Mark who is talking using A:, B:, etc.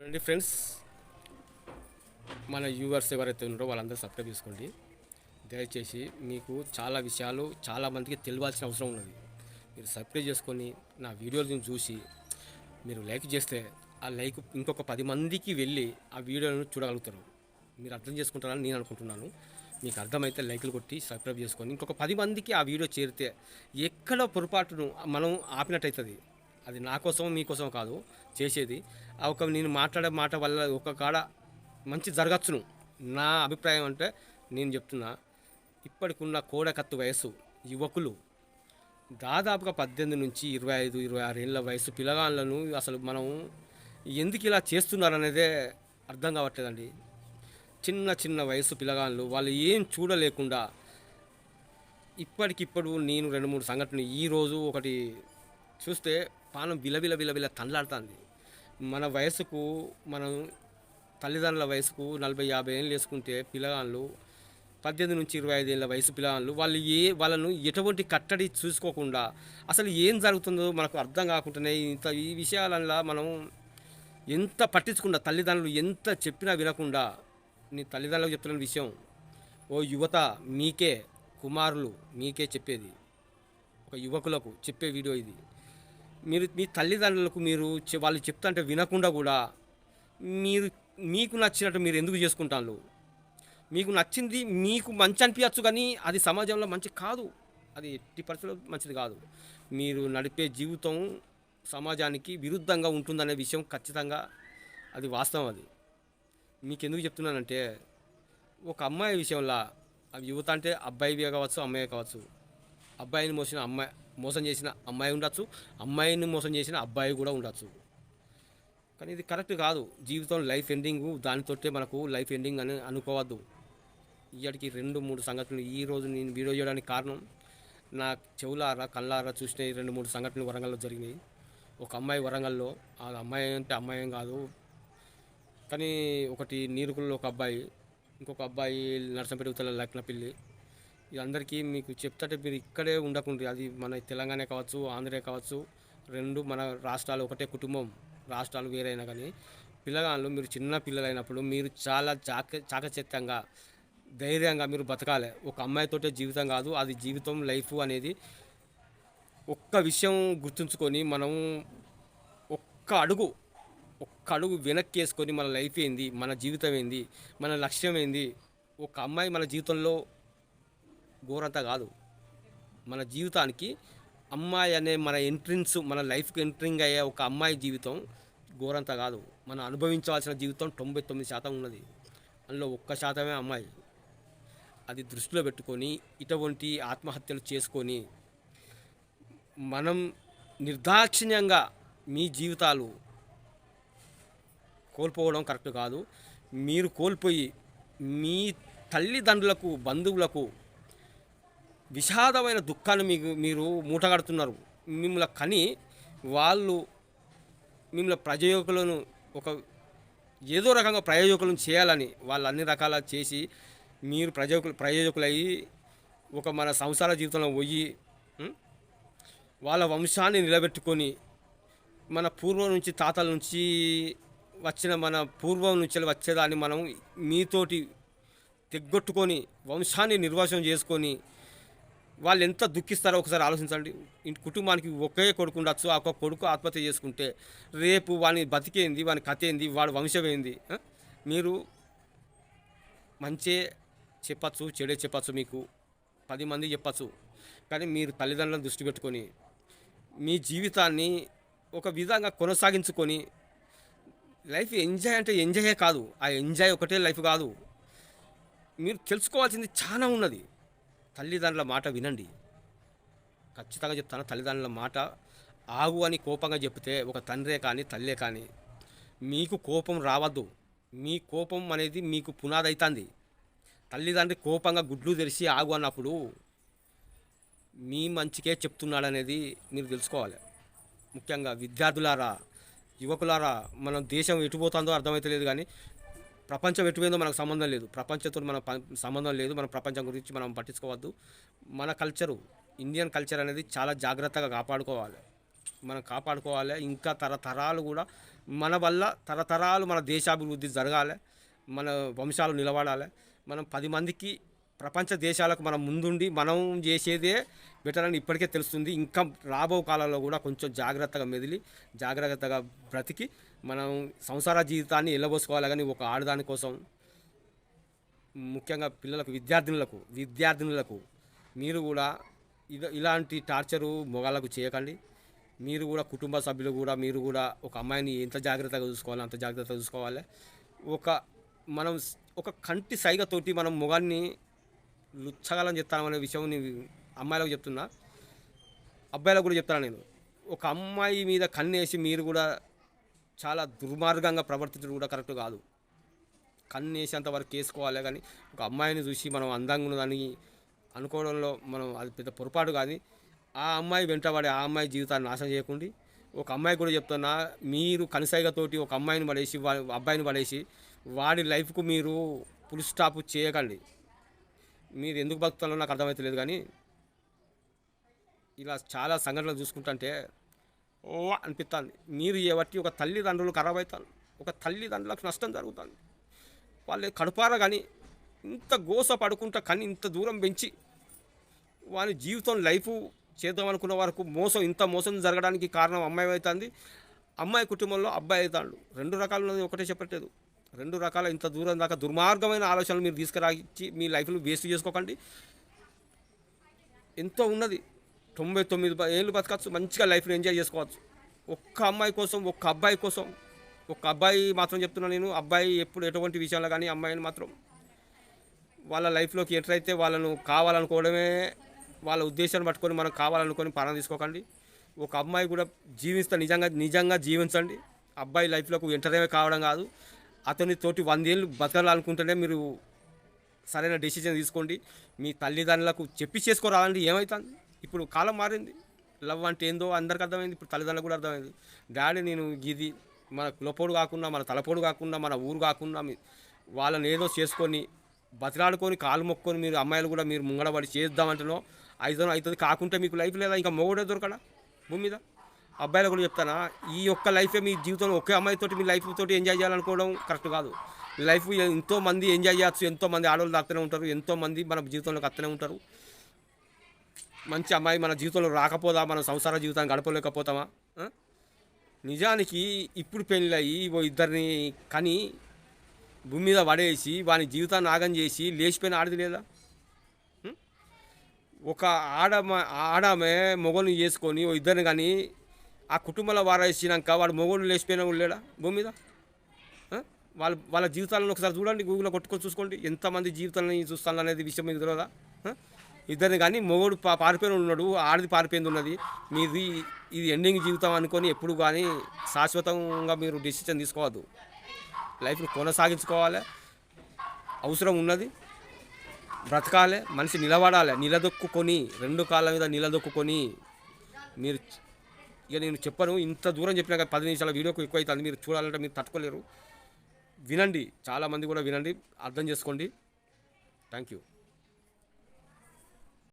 A: చూడండి ఫ్రెండ్స్ మన వ్యూవర్స్ ఎవరైతే ఉన్నారో వాళ్ళందరూ సబ్స్క్రైబ్ చేసుకోండి. దయచేసి మీకు చాలా విషయాలు చాలా మందికి తెలియాల్సిన అవసరం ఉన్నది. మీరు సబ్స్క్రైబ్ చేసుకొని నా వీడియోలను చూసి మీరు లైక్ చేస్తే ఆ లైక్ ఇంకొక పది మందికి వెళ్ళి ఆ వీడియోలను చూడగలుగుతారు. మీరు అర్థం చేసుకుంటారని నేను అనుకుంటున్నాను. మీకు అర్థమైతే లైక్లు కొట్టి సబ్స్క్రైబ్ చేసుకొని ఇంకొక పది మందికి ఆ వీడియో చేరితే ఎక్కడ పొరపాటును మనం ఆపినట్టయితుంది. అది నా కోసం మీకోసం కాదు చేసేది. ఆ ఒక నేను మాట్లాడే మాట వల్ల ఒక కాడ మంచి జరగచ్చును. నా అభిప్రాయం అంటే నేను చెప్తున్నా ఇప్పటికున్న కోడకత్తు వయసు యువకులు దాదాపుగా పద్దెనిమిది నుంచి ఇరవై ఐదు ఇరవై ఆరు ఏళ్ళ వయసు పిల్లగాళ్ళను అసలు మనం ఎందుకు ఇలా చేస్తున్నారనేదే అర్థం కావట్లేదండి. చిన్న చిన్న వయసు పిల్లగాళ్ళు వాళ్ళు ఏం చూడలేకుండా ఇప్పటికిప్పుడు నేను రెండు మూడు సంఘటనలు ఈరోజు ఒకటి చూస్తే పానం విలవిల విలవిల తనలాడుతుంది మన వయసుకు మనం తల్లిదండ్రుల వయసుకు నలభై యాభై ఏళ్ళు వేసుకుంటే పిల్లగాళ్ళు పద్దెనిమిది నుంచి ఇరవై ఐదు ఏళ్ళ వయసు పిల్లగాళ్ళు వాళ్ళు ఏ వాళ్ళను ఎటువంటి కట్టడి చూసుకోకుండా అసలు ఏం జరుగుతుందో మనకు అర్థం కాకుండానే ఇంత ఈ విషయాలల్లో మనం ఎంత పట్టించకుండా తల్లిదండ్రులు ఎంత చెప్పినా వినకుండా నీ తల్లిదండ్రులకు చెప్తున్న విషయం ఓ యువత మీకే కుమారులు మీకే చెప్పేది. ఒక యువకులకు చెప్పే వీడియో ఇది. మీరు మీ తల్లిదండ్రులకు మీరు చె- వాళ్ళు చెప్తుంటే వినకుండా కూడా మీరు మీకు నచ్చినట్టు మీరు ఎందుకు చేసుకుంటారు మీకు నచ్చింది మీకు మంచి అనిపించచ్చు కానీ అది సమాజంలో మంచి కాదు. అది ఎట్టి పరిస్థితుల్లో మంచిది కాదు. మీరు నడిపే జీవితం సమాజానికి విరుద్ధంగా ఉంటుందనే విషయం ఖచ్చితంగా అది వాస్తవం అది. మీకు ఎందుకు చెప్తున్నానంటే ఒక అమ్మాయి విషయంలో యువత అంటే అబ్బాయి కావచ్చు అమ్మాయి కావచ్చు. అబ్బాయిని మోసిన అమ్మాయి మోసం చేసిన అమ్మాయి ఉండొచ్చు అమ్మాయిని మోసం చేసిన అబ్బాయి కూడా ఉండొచ్చు. కానీ ఇది కరెక్ట్ కాదు. జీవితం లైఫ్ ఎండింగ్ దానితోటే మనకు లైఫ్ ఎండింగ్ అని అనుకోవద్దు. ఇప్పటికి రెండు మూడు సంఘటనలు ఈ రోజు నేను వీడియో చేయడానికి కారణం నా చెవులారా కళ్ళారా చూసిన ఈ రెండు మూడు సంఘటనలు వరంగల్లో జరిగినాయి. ఒక అమ్మాయి వరంగల్లో ఆ అమ్మాయి అంటే అమ్మాయి కాదు. కానీ ఒకటి నీరుకుల్లో ఒక అబ్బాయి ఇంకొక అబ్బాయి నర్సంపేట ఉత్తల లక్నపిల్లి. అందరికీ మీకు చెప్తాంటే మీరు ఇక్కడే ఉండకుండ్రి. అది మన తెలంగాణ కావచ్చు ఆంధ్ర కావచ్చు రెండు మన రాష్ట్రాలు ఒకటే కుటుంబం రాష్ట్రాలు వేరైనా కానీ. పిల్లగాళ్ళు మీరు చిన్న పిల్లలైనప్పుడు మీరు చాలా చాక చాకచత్యంగా ధైర్యంగా మీరు బతకాలి. ఒక అమ్మాయితోటే జీవితం కాదు అది జీవితం లైఫ్ అనేది ఒక్క విషయం గుర్తుంచుకొని మనం ఒక్క అడుగు ఒక్క అడుగు వెనక్కి వేసుకొని మన లైఫ్ ఏంది మన జీవితం ఏంది మన లక్ష్యం ఏంది. ఒక అమ్మాయి మన జీవితంలో ఘోరంతా కాదు. మన జీవితానికి అమ్మాయి అనే మన ఎంట్రన్స్ మన లైఫ్కి ఎంట్రింగ్ అయ్యే ఒక అమ్మాయి జీవితం ఘోరంతా కాదు. మనం అనుభవించవలసిన జీవితం తొంభై తొమ్మిది శాతం ఉన్నది. అందులో ఒక్క శాతమే అమ్మాయి. అది దృష్టిలో పెట్టుకొని ఇటువంటి ఆత్మహత్యలు చేసుకొని మనం నిర్దాక్షిణ్యంగా మీ జీవితాలు కోల్పోవడం కరెక్ట్ కాదు. మీరు కోల్పోయి మీ తల్లిదండ్రులకు బంధువులకు విషాదమైన దుఃఖాన్ని మీకు మీరు మూటగడుతున్నారు. మిమ్మల్ని కని వాళ్ళు మిమ్మల్ని ప్రయోజకులను ఒక ఏదో రకంగా ప్రయోజకులను చేయాలని వాళ్ళు అన్ని రకాల చేసి మీరు ప్రయోజకులు ప్రయోజకులయ్యి ఒక మన సంసార జీవితంలో పోయి వాళ్ళ వంశాన్ని నిలబెట్టుకొని మన పూర్వం నుంచి తాతల నుంచి వచ్చిన మన పూర్వం నుంచి వచ్చేదాన్ని మనం మీతోటి తెగ్గొట్టుకొని వంశాన్ని నిర్వచనం చేసుకొని వాళ్ళు ఎంత దుఃఖిస్తారో ఒకసారి ఆలోచించండి. ఇంటి కుటుంబానికి ఒకే కొడుకు ఉండొచ్చు. ఆ ఒక్క కొడుకు ఆత్మహత్య చేసుకుంటే రేపు వాని బతికేంది వాని కథ ఏంది వాడు వంశం మీరు మంచే చెప్పచ్చు చెడే చెప్పచ్చు మీకు. పది మంది చెప్పచ్చు. కానీ మీరు తల్లిదండ్రులను దృష్టి పెట్టుకొని మీ జీవితాన్ని ఒక విధంగా కొనసాగించుకొని లైఫ్ ఎంజాయ్ అంటే ఎంజాయే కాదు. ఆ ఎంజాయ్ ఒకటే లైఫ్ కాదు. మీరు తెలుసుకోవాల్సింది చాలా ఉన్నది. తల్లిదండ్రుల మాట వినండి. ఖచ్చితంగా చెప్తాను తల్లిదండ్రుల మాట ఆగు అని కోపంగా చెప్తే ఒక తండ్రే కానీ తల్లే కానీ మీకు కోపం రావద్దు. మీ కోపం అనేది మీకు పునాది అవుతుంది తల్లిదండ్రి కోపంగా గుడ్లు తెరిచి ఆగు అన్నప్పుడు మీ మంచికే చెప్తున్నాడనేది మీరు తెలుసుకోవాలి. ముఖ్యంగా విద్యార్థులారా యువకులారా మనం దేశం ఎటుపోతుందో అర్థమవుతలేదు కానీ ప్రపంచం ఎటుపోయిందో మనకు సంబంధం లేదు. ప్రపంచంతో మన సంబంధం లేదు. మన ప్రపంచం గురించి మనం పట్టించుకోవద్దు. మన కల్చరు ఇండియన్ కల్చర్ అనేది చాలా జాగ్రత్తగా కాపాడుకోవాలి. మనం కాపాడుకోవాలి. ఇంకా తరతరాలు కూడా మన వల్ల తరతరాలు మన దేశాభివృద్ధి జరగాలి. మన వంశాలు నిలబడాలి. మనం పది మందికి ప్రపంచ దేశాలకు మనం ముందుండి మనం చేసేదే బెటర్ అని ఇప్పటికే తెలుస్తుంది. ఇంకా రాబో కాలంలో కూడా కొంచెం జాగ్రత్తగా మెదిలి జాగ్రత్తగా బ్రతికి మనం సంసార జీవితాన్ని వెళ్ళబోసుకోవాలి కానీ ఒక ఆడదాని కోసం ముఖ్యంగా పిల్లలకు విద్యార్థినులకు విద్యార్థినులకు మీరు కూడా ఇలాంటి టార్చరు మొగాళ్ళకు చేయకండి. మీరు కూడా కుటుంబ సభ్యులు కూడా మీరు కూడా ఒక అమ్మాయిని ఎంత జాగ్రత్తగా చూసుకోవాలి అంత జాగ్రత్తగా చూసుకోవాలి. ఒక మనం ఒక కంటి సైగతోటి మనం మొగాన్ని లుచ్చగలని చెప్తామనే విషయం నేను అమ్మాయిలకు చెప్తున్నా. అబ్బాయిలకు కూడా చెప్తాను నేను? ఒక అమ్మాయి మీద కన్నేసి మీరు కూడా చాలా దుర్మార్గంగా ప్రవర్తించడం కూడా కరెక్ట్ కాదు. కన్నేసేంత వరకు వేసుకోవాలి కానీ ఒక అమ్మాయిని చూసి మనం అందంగా ఉన్నదని అనుకోవడంలో మనం అది పెద్ద పొరపాటు కానీ ఆ అమ్మాయి వెంటబడి ఆ అమ్మాయి జీవితాన్ని నాశనం చేయకుండా. ఒక అమ్మాయి కూడా చెప్తున్నా మీరు కనసైగతోటి ఒక అమ్మాయిని పడేసి వా- అబ్బాయిని పడేసి వాడి లైఫ్కు మీరు ఫుల్ స్టాప్ చేయకండి. మీరు ఎందుకు బతుకుతారో నాకు అర్థమవుతలేదు కానీ ఇలా చాలా సంఘటనలు చూసుకుంటుంటే ఓ అనిపిస్తుంది మీరు బట్టి ఒక తల్లిదండ్రులు ఖరాబ్ అవుతారు ఒక తల్లిదండ్రులకు నష్టం జరుగుతుంది. వాళ్ళు కడుపారా కానీ ఇంత గోస పడుకుంటా కానీ ఇంత దూరం పెంచి వాని జీవితం లైఫ్ చేద్దాం అనుకున్న వరకు మోసం ఇంత మోసం జరగడానికి కారణం అమ్మాయి అవుతుంది. అమ్మాయి కుటుంబంలో అబ్బాయి అవుతాడు. రెండు రకాలు ఉన్నది ఒకటే చెప్పట్లేదు. రెండు రకాల ఇంత దూరం దాకా దుర్మార్గమైన ఆలోచనలు మీరు తీసుకురాచి మీ లైఫ్లో వేస్ట్ చేసుకోకండి. ఎంతో ఉన్నది తొంభై తొమ్మిది ఏళ్ళు బతకచ్చు మంచిగా లైఫ్ని ఎంజాయ్ చేసుకోవచ్చు. ఒక్క అమ్మాయి కోసం ఒక్క అబ్బాయి కోసం ఒక్క అబ్బాయి మాత్రం చెప్తున్నాను నేను అబ్బాయి ఎప్పుడు ఎటువంటి విషయంలో కానీ అమ్మాయిని మాత్రం వాళ్ళ లైఫ్లోకి ఎంటర్ అయితే వాళ్ళను కావాలనుకోవడమే వాళ్ళ ఉద్దేశాన్ని పట్టుకొని మనం కావాలనుకొని ప్రాణం తీసుకోకండి. ఒక అమ్మాయి కూడా జీవిస్తే నిజంగా నిజంగా జీవించండి. అబ్బాయి లైఫ్లోకి ఎంటర్ కావడం కాదు. అతని తోటి వందేళ్ళు బతకాలనుకుంటేనే మీరు సరైన డెసిషన్ తీసుకోండి. మీ తల్లిదండ్రులకు చెప్పి చేసుకోరాలండి ఏమవుతుంది ఇప్పుడు కాలం మారింది. లవ్ అంటే ఏందో అందరికి అర్థమైంది ఇప్పుడు తల్లిదండ్రులకు కూడా అర్థమైంది. డాడీ నేను ఇది మన కులపోడు కాకుండా మన తలపోడు కాకుండా మన ఊరు కాకుండా వాళ్ళని ఏదో చేసుకొని బతిలాడుకొని కాలు మొక్కొని మీరు అమ్మాయిలు కూడా మీరు ముంగడబడి చేద్దామంటేనో అయితే అవుతుంది కాకుంటే మీకు లైఫ్ లేదా? ఇంకా మొగుడే దొరకడా? భూమి మీద? అబ్బాయిలు కూడా చెప్తానా ఈ ఒక్క లైఫే మీ జీవితంలో ఒకే అమ్మాయితోటి మీ లైఫ్ తోటి ఎంజాయ్ చేయాలనుకోవడం కరెక్ట్ కాదు. లైఫ్ ఎంతో మంది ఎంజాయ్ చేయొచ్చు ఎంతోమంది ఆడవాళ్ళు దాక్తూనే ఉంటారు ఎంతోమంది మన జీవితంలోకి వస్తూనే ఉంటారు. మంచి అమ్మాయి మన జీవితంలో రాకపోదా మన సంసార జీవితాన్ని గడపలేకపోతామా? నిజానికి ఇప్పుడు పెళ్ళయి ఓ ఇద్దరిని కని భూమి మీద పడేసి వాని జీవితాన్ని ఆగం చేసి లేచిపోయిన ఆడది లేదా? ఒక ఆడమ ఆడమే మొగలు చేసుకొని ఓ ఇద్దరిని కానీ ఆ కుటుంబంలో వారేసినాక వాడు మొగోళ్ళు లేచిపోయిన ఉండేడా లేడా? భూమి మీద? వాళ్ళ వాళ్ళ జీవితాలను ఒకసారి చూడండి గూగుల్లో కొట్టుకొని చూసుకోండి. ఎంతమంది జీవితాలని చూస్తాను అనేది విషయం మీకు తెలియదా ఇద్దరిని కానీ మొగోడు పా పారిపోయిన ఉన్నాడు ఆడది పారిపోయింది ఉన్నది. మీది ఇది ఎండింగ్ జీవితం అనుకొని ఎప్పుడు కానీ శాశ్వతంగా మీరు డెసిషన్ తీసుకోవద్దు. లైఫ్ని కొనసాగించుకోవాలి. అవసరం ఉన్నది. బ్రతకాలి. మనిషి నిలబడాలి. నిలదొక్కుకొని రెండు కాళ్ళ మీద నిలదొక్కుకొని మీరు ఇక నేను చెప్పను ఇంత దూరం చెప్పినాక పది నిమిషాల వీడియోకు ఎక్కువ అవుతుంది మీరు చూడాలంటే మీరు తట్టుకోలేరు. వినండి చాలామంది కూడా వినండి అర్థం చేసుకోండి. Thank you